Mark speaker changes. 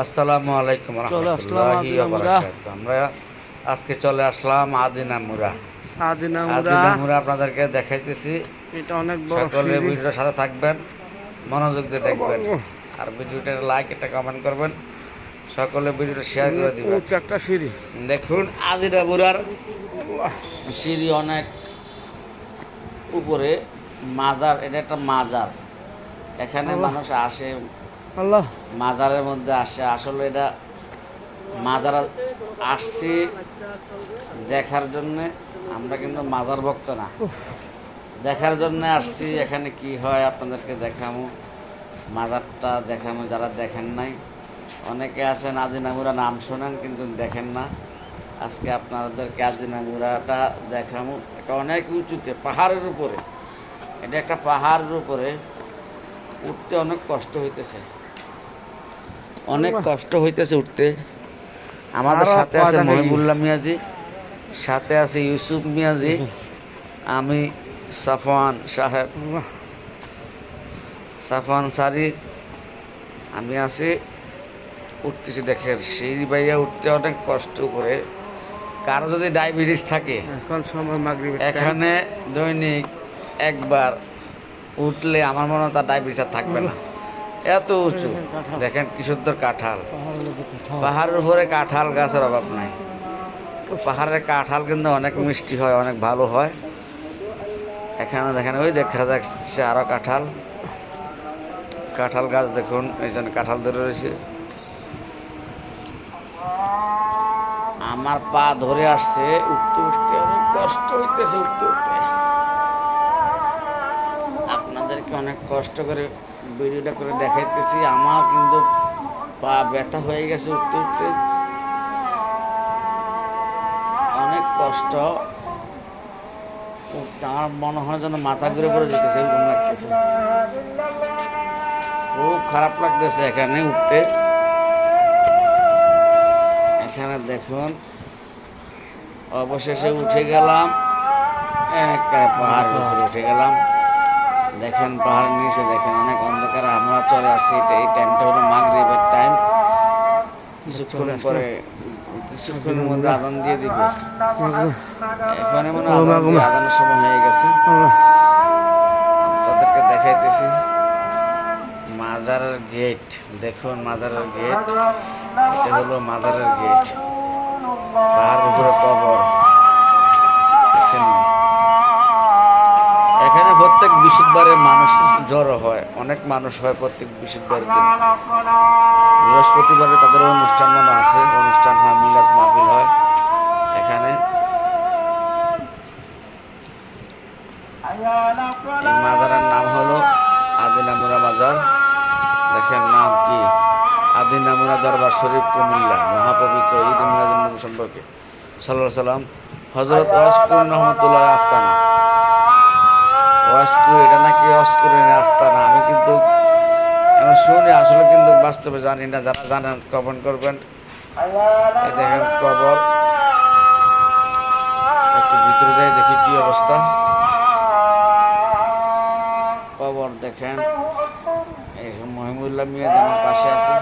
Speaker 1: আসসালামু আলাইকুম। আমরা। আজকে চলে আসলাম আদিনামুরা
Speaker 2: আদিনামুরা
Speaker 1: আপনাদেরকে দেখাইতেছি।
Speaker 2: এটা অনেক বড়
Speaker 1: সকলে ভিডিওর সাথে থাকবেন মনোযোগ দিয়ে দেখবেন। আর ভিডিওটার লাইক একটা কমেন্ট করবেন। সকলে ভিডিওটা শেয়ার করে দিবেন।
Speaker 2: একটা সিঁড়ি।
Speaker 1: দেখুন আদিনামুরার সিঁড়ি অনেক উপরে। মাজার এটা একটা মাজার। এখানে মানুষ আসে
Speaker 2: আল্লাহ।
Speaker 1: মাজারের মধ্যে আসে। আসলে এটা মাজার আসছি দেখার জন্য। আমরা কিন্তু মাজার ভক্ত না। দেখার জন্য আসছি। এখানে কি হয় আপনাদেরকে দেখামো। মাজারটা দেখামো যারা দেখেন নাই। অনেকে আছেন আদিনামুরা নাম শোনেন কিন্তু দেখেন না। আজকে আপনাদেরকে আদিনামুরাটা দেখামো। এটা অনেক উঁচুতে পাহাড়ের উপরে। এটা একটা পাহাড়ের উপরে। উঠতে অনেক কষ্ট হইতেছে। অনেক কষ্ট হইতেছে উঠতে। আমাদের সাথে আছে মহিবুল্লাহ মিয়াজি সাথে আছে ইউসুফ মিয়াজি আমি সাফওয়ান সাহেব। সাফওয়ান সারি আমি আছি উঠতেছি দেখেন সিঁড়ি বাইয়া উঠতে অনেক কষ্ট করে। কারও যদি ডায়াবেটিস থাকে
Speaker 2: এখন সময়
Speaker 1: এখানে দৈনিক একবার উঠলে আমার মনে হয় তার ডায়াবেটিস আর থাকবে না। এত উঁচু। দেখেন কি সুন্দর কাঁঠাল।
Speaker 2: পাহাড়ের
Speaker 1: উপরে কাঁঠাল গাছের অভাব নাই। পাহাড়ের কাঁঠাল কিন্তু অনেক মিষ্টি হয়, অনেক ভালো হয়। এখানে দেখেন, ওই দেখা যাচ্ছে আরও কাঁঠাল। কাঁঠাল গাছ দেখুন, এই জন্য কাঁঠাল ধরে রয়েছে। আমার পা ধরে আসছে, উঠতে উঠতে অনেক কষ্ট হইতেছে, উঠতে উঠতে। আপনাদেরকে অনেক কষ্ট করে ভিডিওটা করে দেখাইতেছি। আমার কিন্তু পা ব্যথা হয়ে গেছে উঠতে উঠতে। অনেক কষ্ট। আমার মনে হয় যেন মাথা ঘুরে পড়ে যেতেছে, এরকম লাগতেছে। খুব খারাপ লাগতেছে এখানে উঠতে। এখানে দেখুন, অবশেষে উঠে গেলাম। একেবারে পাহাড় উঠে গেলাম। দেখেন পাহাড়ের নিচে দেখেন অনেক অন্ধকার আমরা চলে আসছি। এই টাইমটা হলো মাগরিবের টাইম কিছুক্ষণ পরে কিছুক্ষণের মধ্যে আদান দিয়ে দিবে। এখানে মনে হয় দিয়ে- সময় হয়ে গেছে। তাদেরকে দেখাইতেছি। মাজারের গেট দেখুন মাজারের গেট এটা হলো মাজারের গেট তার উপরে বৃহস্পতিবারে মানুষ জড়ো হয়। অনেক মানুষ হয় প্রত্যেক বৃহস্পতিবারের দিন। বৃহস্পতিবারে তাদের অনুষ্ঠান মনে আছে। অনুষ্ঠান হয়, মিলাদ মাহফিল হয় এখানে। এই মাজারের নাম হলো আদিনামুরা মাজার। দেখেন নাম কি? আদিনামুরা দরবার শরীফ, কুমিল্লা, মহাপবিত্র ঈদ মিলাদুল সম্পর্কে। সাল্লাহ সাল্লাম হজরত রহমতুল্লাহ আস্তানা। ওয়াসকুর এটা নাকি ওয়াসকুরের আস্তানা আমি কিন্তু আমি শুনি, আসলে কিন্তু বাস্তবে জানি না, যারা জানেন কমেন্ট করবেন। দেখেন কবর। একটু ভিতরে যাই, দেখি কি অবস্থা। কবর দেখেন। এই মহিমুল্লাহ মিয়া আমার পাশে আছে।